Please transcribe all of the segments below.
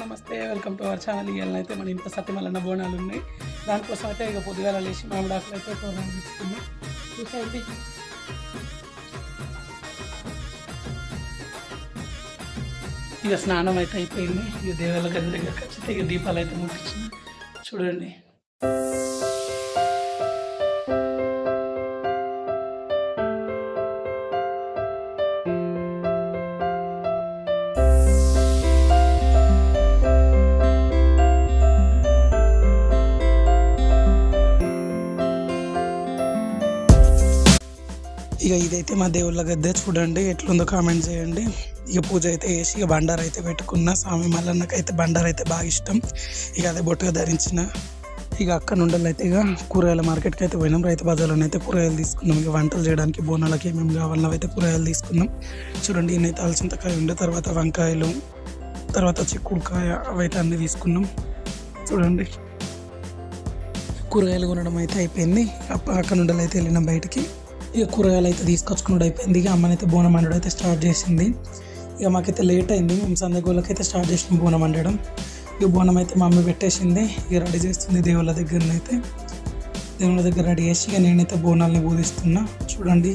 నమస్తే welcome to our channel ఇవాళ అయితే మన ఇంట్లో సత్యమల్లన్న బోనాలు ఉన్నాయి. దానికోసం అయితే ఇక పొద్దుగాల లేచి మామిడాకులు అయితే బోనాలు ఇచ్చుకున్నాం చూసేయండి. ఇక స్నానం అయితే అయిపోయింది. ఇక దేవాల గది దగ్గర ఖచ్చితంగా దీపాలు అయితే ముట్టించింది చూడండి. ఇక ఇదైతే మా దేవుళ్ళ గద్దె చూడండి ఎట్లుందో కామెంట్ చేయండి. ఇక పూజ అయితే చేసి ఇక బండారు అయితే పెట్టుకున్న స్వామి మల్లన్నకి అయితే బండారు అయితే బాగా ఇష్టం. ఇక అదే బొట్టుగా ధరించిన ఇక అక్కడ నుండలు అయితే ఇక కూరగాయల మార్కెట్కి అయితే పోయినాం. రైతు బజార్లోనే అయితే కూరగాయలు తీసుకున్నాం. ఇక వంటలు చేయడానికి బోనాలకి ఏమేమి కావాలన్నా అయితే కూరగాయలు తీసుకున్నాం. చూడండి ఈయనైతే అలసింతకాయ ఉండే తర్వాత వంకాయలు తర్వాత చిక్కుడుకాయ అవైతే అన్నీ తీసుకున్నాం. చూడండి కూరగాయలు కొనడం అయితే అయిపోయింది. అప్ప- అక్క నుండి అయితే వెళ్ళినాం బయటికి. ఇక కూరగాయలు అయితే తీసుకొచ్చుకున్నాడు అయిపోయింది. ఇక అమ్మనైతే బోనం వండడం అయితే స్టార్ట్ చేసింది. ఇక మాకైతే లేట్ అయింది. మేము సందగోళ్ళకి అయితే స్టార్ట్ చేసినాం బోనం వండడం. ఇక బోనం అయితే మా అమ్మ పెట్టేసింది. ఇక రెడీ చేస్తుంది దేవుళ్ళ దగ్గరనైతే. దేవుళ్ళ దగ్గర రెడీ చేసి ఇక నేనైతే బోనాల్ని బోధిస్తున్నా. చూడండి.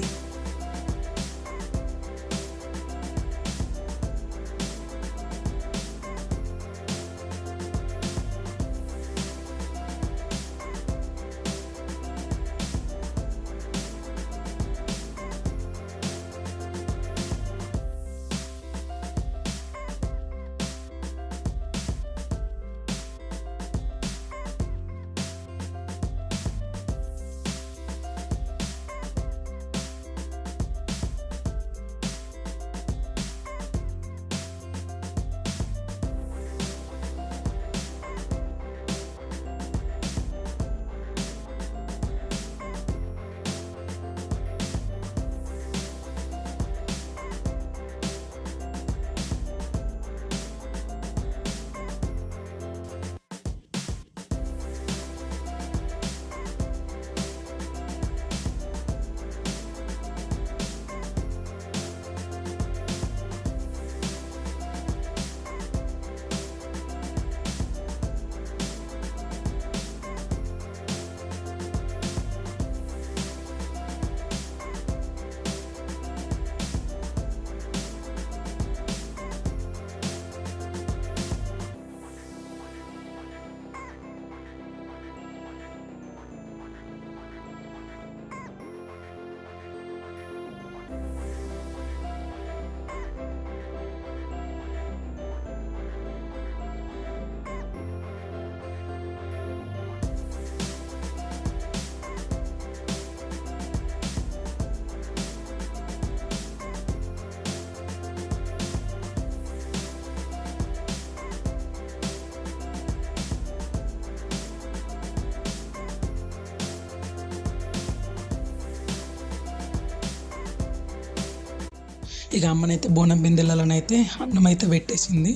ఇక అమ్మనైతే బోనం బిందెలను అయితే అన్నం అయితే పెట్టేసింది.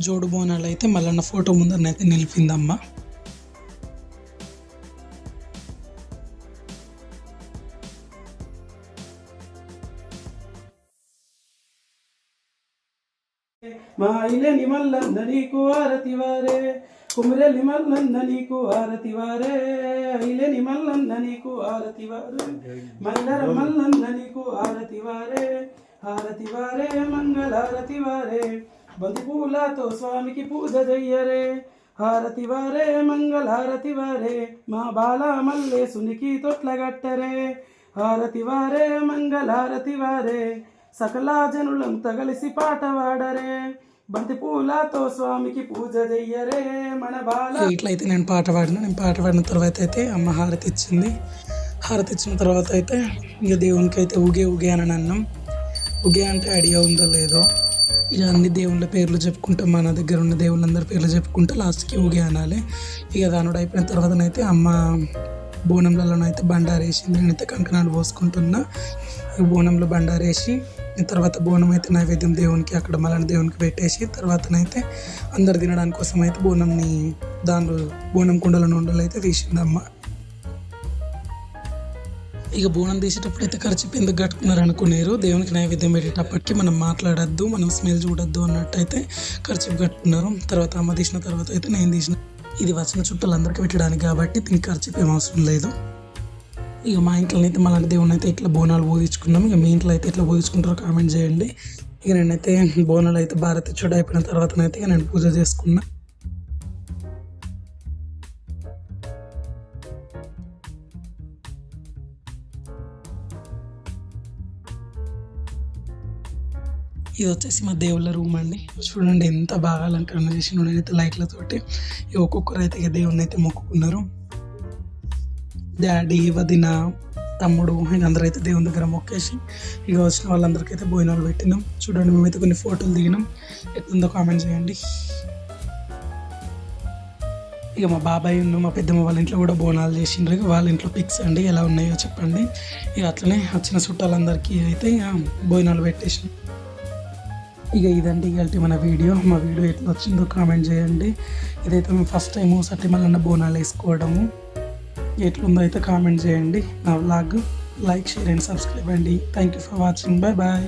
జోడు బోనాలు అయితే మళ్ళీ ఫోటో ముందరనైతే నిలిపింది అమ్మ మా ఇల్లే నిమల్లంద నీకు ఆరతి వారే కుమరే నిమల్లంద నీకు ఆరతి వారే ఇల్లే వారే హారతి వారే మంగళారతి వారే. బంతి స్వామికి పూజ చెయ్యరే. హారతి వారే మంగళారతి వారే. మా బాల మల్లే సునికి తొట్లగట్టరే హారతి వారే మంగళారతి వారే. సకల జనులంతా కలిసి పాట వాడరే బంతి పూలతో స్వామికి పూజ చెయ్యరే. మన బాల ఇట్లయితే నేను పాట పాడిన నేను పాట పాడిన తర్వాత అయితే అమ్మ హారతి ఇచ్చింది. హారతి ఇచ్చిన తర్వాత అయితే ఇక దేవునికి అయితే ఊగే ఊగే అని అన్నాం ఉగే అంటే ఐడియా ఉందో లేదో ఇక అన్ని దేవుళ్ళ పేర్లు చెప్పుకుంటాం మన దగ్గర ఉన్న దేవుళ్ళందరి పేర్లు చెప్పుకుంటా లాస్ట్కి ఉగే అనాలి. ఇక దానుడు అయిపోయిన తర్వాతనైతే అమ్మ బోనంలలోనైతే బండారేసింది నేనైతే కంకణాలు పోసుకుంటున్నా. బోనంలో బండారేసి తర్వాత బోనం అయితే నైవేద్యం దేవునికి అక్కడ మళ్ళీ దేవునికి పెట్టేసి తర్వాతనైతే అందరు తినడానికి కోసం అయితే బోనంని దానిలో బోనం కుండల నుండలు అయితే తీసింది అమ్మ ఇక బోనం తీసేటప్పుడు అయితే ఖర్చు ఎందుకు కట్టుకున్నారు అనుకున్నారు దేవునికి నైవేద్యం పెట్టేటప్పటికి మనం మాట్లాడద్దు మనం స్మెల్ చూడొద్దు అన్నట్టు అయితే ఖర్చు కట్టుకున్నారు. తర్వాత అమ్మ తీసిన తర్వాత అయితే నేను తీసిన. ఇది వచ్చిన చుట్టాలందరికీ పెట్టడానికి కాబట్టి దీనికి ఖర్చు ఏం అవసరం లేదు. ఇక మా ఇంట్లో అయితే మళ్ళీ దేవుని అయితే ఇట్లా బోనాలు పోయించుకున్నాం ఇక మీ ఇంట్లో అయితే ఇట్లా పోయించుకుంటారో కామెంట్ చేయండి. ఇక నేనైతే బోనాలు అయితే భారత్ చూడ అయిపోయిన తర్వాతనైతే ఇక నేను పూజ చేసుకున్నాను ఇది వచ్చేసి మా దేవుళ్ళ రూమ్ అండి. చూడండి ఎంత బాగా అలంకరణ చేసి నేనైతే లైట్లతోటి. ఒక్కొక్కరు అయితే ఇక దేవుని అయితే మొక్కుకున్నారు. డాడీ వదిన తమ్ముడు అందరూ అయితే దేవుని దగ్గర మొక్కేసి ఇక వచ్చిన వాళ్ళందరికీ అయితే భోజనాలు పెట్టినాం. చూడండి మేమైతే కొన్ని ఫోటోలు దిగినాం. ఎట్లుందో కామెంట్ చేయండి. ఇక మా బాబాయ్ ఉన్న మా పెద్దమ్మ వాళ్ళ ఇంట్లో కూడా బోనాలు చేసిండ్రు. ఇక వాళ్ళ ఇంట్లో పిక్స్ అండి ఎలా ఉన్నాయో చెప్పండి. ఇక అట్లనే వచ్చిన చుట్టాలందరికీ అయితే ఇక భోజనాలు పెట్టేసినాం. ఇక ఇదండి ఇవాళ మన వీడియో మా వీడియో ఎట్లా వచ్చిందో కామెంట్ చేయండి. ఇదైతే మేము ఫస్ట్ టైం సత్యమల్లన్న బోనాలు వేసుకోవడము. ఎట్లుందో అయితే కామెంట్ చేయండి. నా vlog like share and subscribe అండి. Thank you for watching bye bye